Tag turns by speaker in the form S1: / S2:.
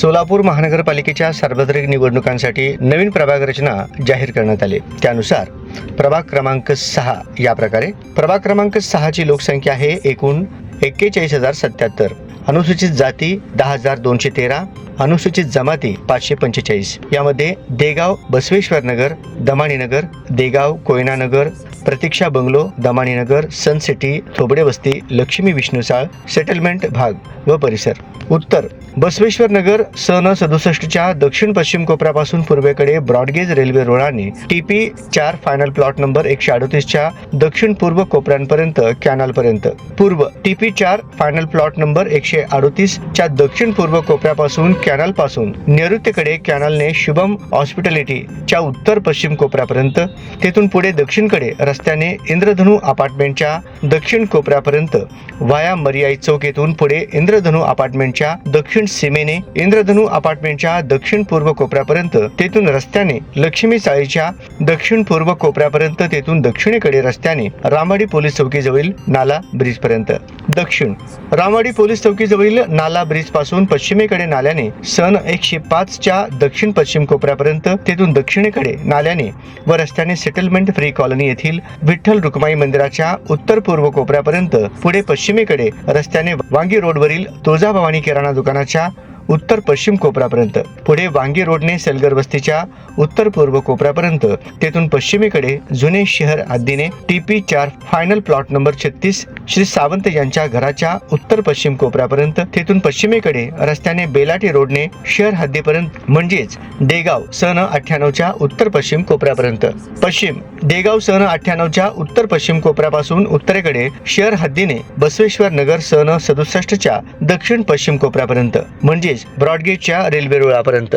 S1: सोलापूर महानगरपालिकेच्या सार्वत्रिक निवडणुकांसाठी नवीन प्रभाग रचना जाहीर करण्यात आली. त्यानुसार प्रभाग क्रमांक सहा या प्रकारे प्रभाग क्रमांक सहाची लोकसंख्या आहे एकूण एक्केचाळीस हजार सत्याहत्तर. अनुसूचित जाती दहा हजार दोनशे तेरा अनुसूचित जमाती पाचशे पंचेचाळीस. यामध्ये Degaon Basaveshwar Nagar Damaninagar Degaon Koynanagar Pratiksha bungalow Damaninagar Sun City Thobade वस्ती लक्ष्मी विष्णुसाळ सेटलमेंट भाग व परिसर. उत्तर बसवेश्वर नगर सन सदुसष्टच्या दक्षिण पश्चिम कोपऱ्यापासून पूर्वेकडे ब्रॉडगेज रेल्वे रुळाने टीपी चार फायनल प्लॉट नंबर एकशे अडतीसच्या दक्षिण पूर्व कोपऱ्यांपर्यंत कॅनलपर्यंत. पूर्व टीपी चार फायनल प्लॉट नंबर एकशे अडोतीस च्या दक्षिण पूर्व कोपऱ्यापासून कॅनलपासून नैऋत्येकडे कॅनलने शुभम हॉस्पिटॅलिटी च्या उत्तर पश्चिम कोपऱ्यापर्यंत तेथून पुढे दक्षिणकडे रस्त्याने इंद्रधनू अपार्टमेंटच्या दक्षिण कोपऱ्यापर्यंत वाया मरियाई चौक येथून पुढे इंद्रधनू अपार्टमेंटच्या दक्षिण सीमेने इंद्रधनू अपार्टमेंटच्या दक्षिण पूर्व कोपऱ्यापर्यंत तेथून रस्त्याने लक्ष्मी चाळीच्या दक्षिण पूर्व कोपऱ्यापर्यंत तेथून दक्षिणेकडे रस्त्याने रामाडी पोलीस चौकीजवळील नाला ब्रिज पर्यंत दक्षिण. रामाडी पोलीस चौकीजवळील नाला ब्रिजपासून पश्चिमेकडे नाल्याने सन एकशे पाच च्या दक्षिण पश्चिम कोपऱ्यापर्यंत तेथून दक्षिणेकडे नाल्याने व रस्त्याने सेटलमेंट फ्री कॉलनी येथील विठ्ठल रुक्माई मंदिराच्या उत्तर पूर्व कोपऱ्यापर्यंत पुढे पश्चिमेकडे रस्त्याने वांगी रोडवरील तुळजाभवानी किराणा दुकानाच्या उत्तर पश्चिम कोपऱ्यापर्यंत पुढे वांगी रोडने सलगर वस्तीच्या उत्तर पूर्व कोपऱ्यापर्यंत तेथून पश्चिमेकडे जुने शहर हद्दीने टीपी चार फायनल प्लॉट नंबर छत्तीस श्री सावंत यांच्या घराच्या उत्तर पश्चिम कोपऱ्यापर्यंत तेथून पश्चिमेकडे रस्त्याने बेलाटी रोडने शहर हद्दीपर्यंत म्हणजेच देगाव सन अठ्ठ्याण्णवच्या उत्तर पश्चिम कोपऱ्यापर्यंत. पश्चिम देगाव सन अठ्ठ्याण्णवच्या उत्तर पश्चिम कोपऱ्यापासून उत्तरेकडे शहर हद्दीने बसवेश्वर नगर सन सदुसष्टच्या दक्षिण पश्चिम कोपऱ्यापर्यंत म्हणजेच ब्रॉडगेजच्या रेल्वे रुळापर्यंत.